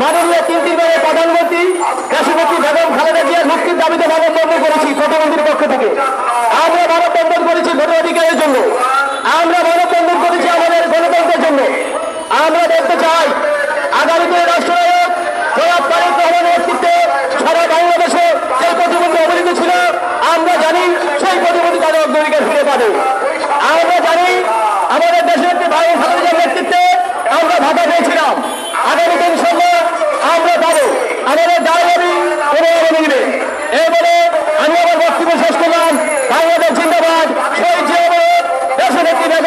মাননীয় তিনটির বাইরে প্রধানমন্ত্রী কাশীপতি বেগম খালেদা জিয়া মুক্তির দাবিতে মানব করেছি প্রধানমন্ত্রীর পক্ষ থেকে। আমরা মানব করেছি গণঅধিকারের জন্য। আমরা মানব করেছি আমাদের গণতন্ত্রের জন্য। আমরা দেখতে চাই আগামীতে রাষ্ট্রনায়ক নেতৃত্বে সারা বাংলাদেশে যে প্রতিবন্ধী অবহেলিত ছিল। আমরা জানি সেই প্রতিবন্ধী তাদের অগ্রাধিকার ফিরে পাবে। আমরা জানি আমাদের দেশের ভাই ভাতার নেতৃত্বে আমরা ভাতা পেয়েছিলাম। Ana Legal